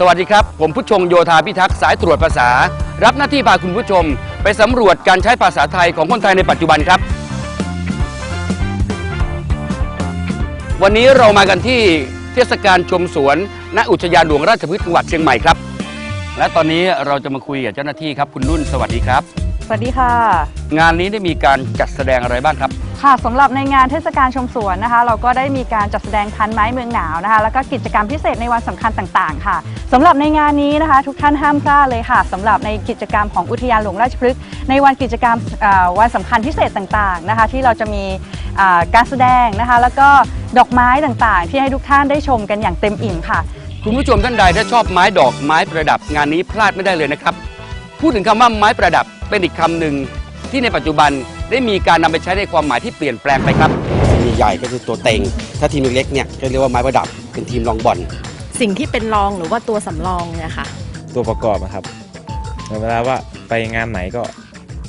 สวัสดีครับ ผมผู้ชงโยธาพิทักษ์สายตรวจภาษา รับหน้าที่พาคุณผู้ชม ไปสำรวจการใช้ภาษาไทยของคนไทยในปัจจุบันครับ วันนี้เรามากันที่เทศกาลชมสวน ณอุทยานหลวงราชพฤกษ์จังหวัดเชียงใหม่ครับ และตอนนี้เราจะมาคุยกับเจ้าหน้าที่ครับคุณนุ่นสวัสดีครับ สวัสดีค่ะ งานนี้ได้มีการจัดแสดงอะไรบ้างครับ ค่ะสำหรับในงานเทศกาลชมสวนนะคะ เราก็ได้มีการจัดแสดงพันไม้เมืองหนาวนะคะ แล้วก็กิจกรรมพิเศษในวันสำคัญต่างๆ ค่ะสำหรับในงานนี้นะคะ ทุกท่านห้ามพลาดเลยค่ะสำหรับในกิจกรรมของอุทยานหลวงราชพฤกษ์ในวันกิจกรรมวันสำคัญพิเศษต่างๆนะคะ ที่เราจะมีการแสดงนะคะ แล้วก็ดอกไม้ต่างๆ ที่ให้ทุกท่านได้ชมกันอย่างเต็มอิ่มค่ะ คุณผู้ชมท่านใดถ้าชอบไม้ดอกไม้ประดับงานนี้พลาดไม่ได้เลยนะครับ พูดถึงคำว่าไม้ประดับเป็นอีกคำหนึ่งที่ในปัจจุบัน ได้มีการนำไปใช้ในความหมายที่เปลี่ยนแปลงไปครับทีมใหญ่ก็คือตัวเต็ง ถ้าทีมเล็กๆเนี่ยก็เรียกว่าไม้ประดับเป็นทีมรองบอลสิ่งที่เป็นรองหรือว่าตัวสำรองเนี่ยค่ะ ตัวประกอบอะครับเหมือนเวลาว่าไปงานไหนก็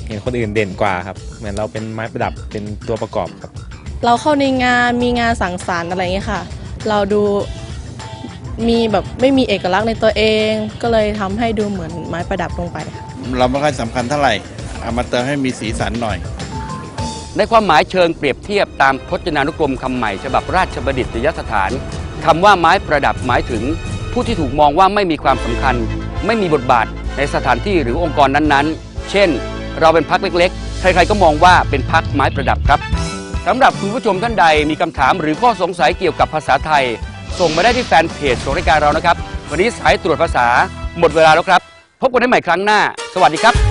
เห็นคนอื่นเด่นกว่าครับ เหมือนเราเป็นไม้ประดับเป็นตัวประกอบครับ เราเข้าในงานมีงานสังสรรค์อะไรอย่างเงี้ยค่ะ เราดูมีแบบไม่มีเอกลักษณ์ในตัวเอง ก็เลยทำให้ดูเหมือนไม้ประดับลงไปค่ะเราไม่ค่อยสำคัญเท่าไหร่เอามาเติมให้มีสีสันหน่อย ในความหมายเชิงเปรียบเทียบตามพจนานุกรมคำใหม่ฉบับราชบัณฑิตยสถานคำว่าไม้ประดับหมายถึง ผู้ที่ถูกมองว่าไม่มีความสำคัญ ไม่มีบทบาทในสถานที่หรือองค์กรนั้นๆ เช่น เราเป็นพักเล็กๆ ใครๆก็มองว่าเป็นพักไม้ประดับครับสำหรับคุณผู้ชมท่านใดมีคำถามหรือข้อสงสัยเกี่ยวกับภาษาไทย ส่งมาได้ที่แฟนเพจของรายการเรานะครับ วันนี้สายตรวจภาษาหมดเวลาแล้วครับ พบกันได้ใหม่ครั้งหน้า สวัสดีครับ